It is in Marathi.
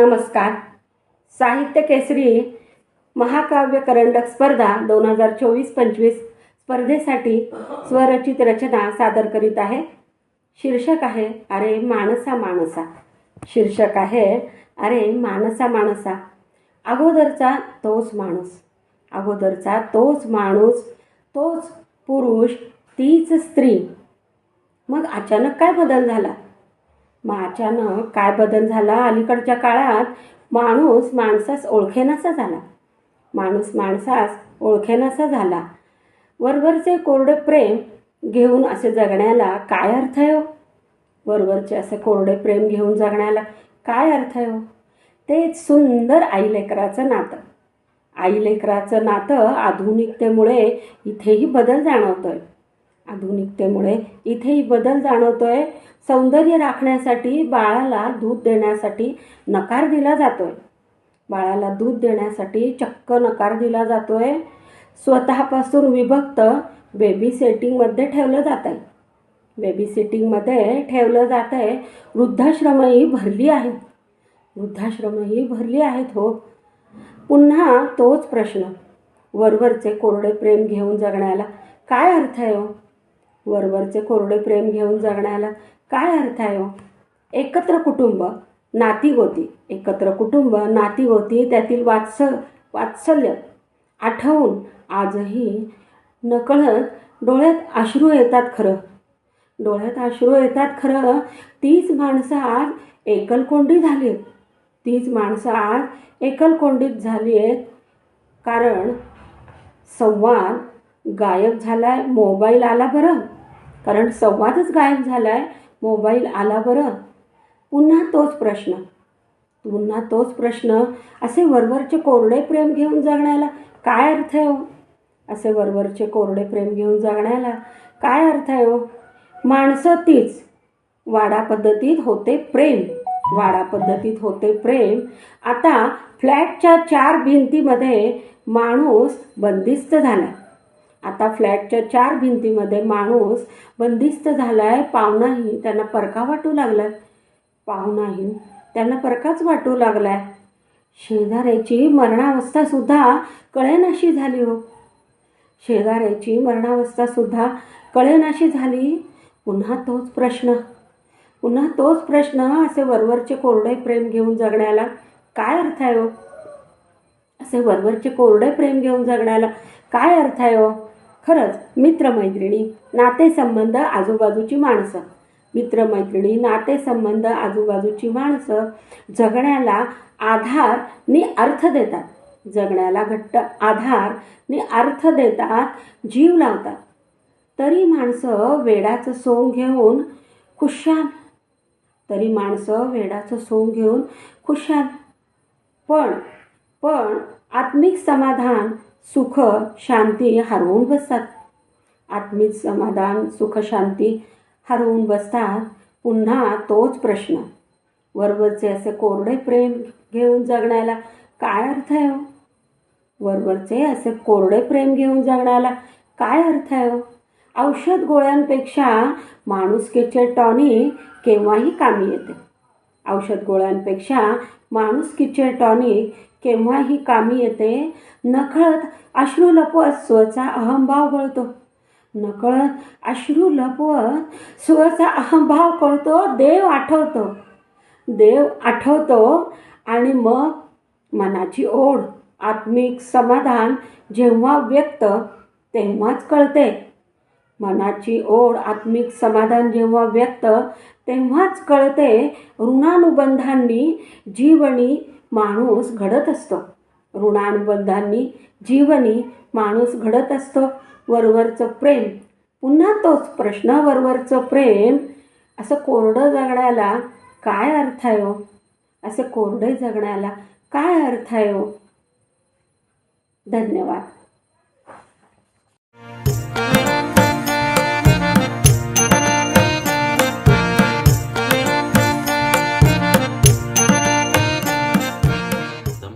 नमस्कार. साहित्य केसरी महाकाव्य करंडक स्पर्धा दोन हजार चोवीस पंचवीस स्पर्धेसाठी स्वरचित रचना सादर करीत आहे. शीर्षक आहे अरे माणसा माणसा. शीर्षक आहे अरे माणसा माणसा. अगोदरचा तोच माणूस. अगोदरचा तोच माणूस. तोच पुरुष. तीच स्त्री. मग अचानक काय बदल झाला? मग अचानक काय बदल झाला? अलीकडच्या काळात माणूस माणसास ओळखेनासा झाला. माणूस माणसास ओळखेनासा झाला. वरवरचे कोरडे प्रेम घेऊन असे जगण्याला काय अर्थ आहे हो? वरवरचे असे कोरडे प्रेम घेऊन जगण्याला काय अर्थ आहे हो? ते सुंदर आई लेकराचं नातं. आई लेकराचं नातं आधुनिकतेमुळे इथेही बदल जाणवतोय. आधुनिकतेमुळे इथेही बदल जाणवतोय. सौंदर्य राखण्यासाठी बाळाला दूध देण्यासाठी नकार दिला जातोय. बाळाला दूध देण्यासाठी चक्क नकार दिला जातोय. स्वतःपासून विभक्त बेबी सेटिंगमध्ये ठेवलं जात आहे बेबी सिटिंगमध्ये ठेवलं जात आहे वृद्धाश्रमही भरली आहेत. वृद्धाश्रमही भरली आहेत हो. पुन्हा तोच प्रश्न. वरवरचे कोरडे प्रेम घेऊन जगण्याला काय अर्थ आहे हो? वरवरचे कोरडे प्रेम घेऊन जगण्याला काय अर्थ आहे हो? एकत्र कुटुंब नाती होती. एकत्र कुटुंब नाती होती त्यातील वात्सल वात्सल्य आठवून आजही नकळत डोळ्यात अश्रू येतात खरं. डोळ्यात अश्रू येतात खरं. तीच माणसं आज एकलकोंडी झाली आहेत तीच माणसं आज एकलकोंडीत झाली आहेत कारण संवाद गायब झाला आहे मोबाईल आला बरं. कारण संवादच गायब झाला आहे मोबाईल आला बरं. पुन्हा तोच प्रश्न. पुन्हा तोच प्रश्न. असे वरवरचे कोरडे प्रेम घेऊन जगण्याला काय अर्थ आहे हो? असे वरवरचे कोरडे प्रेम घेऊन जगण्याला काय अर्थ आहे हो? माणसं तीच. वाडा पद्धतीत होते प्रेम. वाडा पद्धतीत होते प्रेम. आता फ्लॅटच्या चार भिंतीमध्ये माणूस बंदिस्त झाला आता फ्लॅटच्या चार भिंतीमध्ये माणूस बंदिस्त झाला आहे पाहुणाही त्यांना परका वाटू लागला पाहुणाही त्यांना परकाच वाटू लागला आहे शेजाऱ्याची मरणावस्थासुद्धा कळेनाशी झाली हो. शेजाऱ्याची मरणावस्थासुद्धा कळेनाशी झाली. पुन्हा तोच प्रश्न. पुन्हा तोच प्रश्न असे वरवरचे कोरडे प्रेम घेऊन जगण्याला काय अर्थ आहे हो? असे वरवरचे कोरडे प्रेम घेऊन जगण्याला काय अर्थ आहे हो? खरंच मित्रमैत्रिणी नातेसंबंध आजूबाजूची माणसं. मित्रमैत्रिणी नातेसंबंध आजूबाजूची माणसं जगण्याला आधार नि अर्थ देतात. जगण्याला घट्ट आधार नि अर्थ देतात जीव लावतात. तरी माणसं वेडाचं सोंग घेऊन खुशाल. तरी माणसं वेडाचं सोंग घेऊन खुशाल. पण पण आत्मिक समाधान सुख शांती हरवून बसतात. आत्मिक समाधान सुख शांती हरवून बसतात. पुन्हा तोच प्रश्न. वरवरचे असे कोरडे प्रेम घेऊन जगण्याला काय अर्थ आहे हो? वरवरचे असे कोरडे प्रेम घेऊन जगण्याला काय अर्थ आहे हो? औषध गोळ्यांपेक्षा माणुसकीचे टॉनिक केव्हाही कामी येते. औषध गोळ्यांपेक्षा माणुसकीचे टॉनिक केव्हाही कामी येते नकळत अश्रू लपवत स्वचा अहंभाव कळतो नकळत अश्रू लपवत स्वचा अहंभाव कळतो देव आठवतो. देव आठवतो आणि मग मनाची ओढ आत्मिक समाधान जेव्हा व्यक्त तेव्हाच कळते. मनाची ओढ आत्मिक समाधान जेव्हा व्यक्त तेव्हाच कळते. ऋणानुबंधांनी जीवनी माणूस घडत असतो. ऋणानुबंधांनी जीवनी माणूस घडत असतो. वरवरचं प्रेम पुन्हा तोच प्रश्न वरवरचं प्रेम. असं कोरडं जगण्याला काय अर्थ आहे हो? असे कोरडे जगण्याला काय अर्थ आहे हो? धन्यवाद.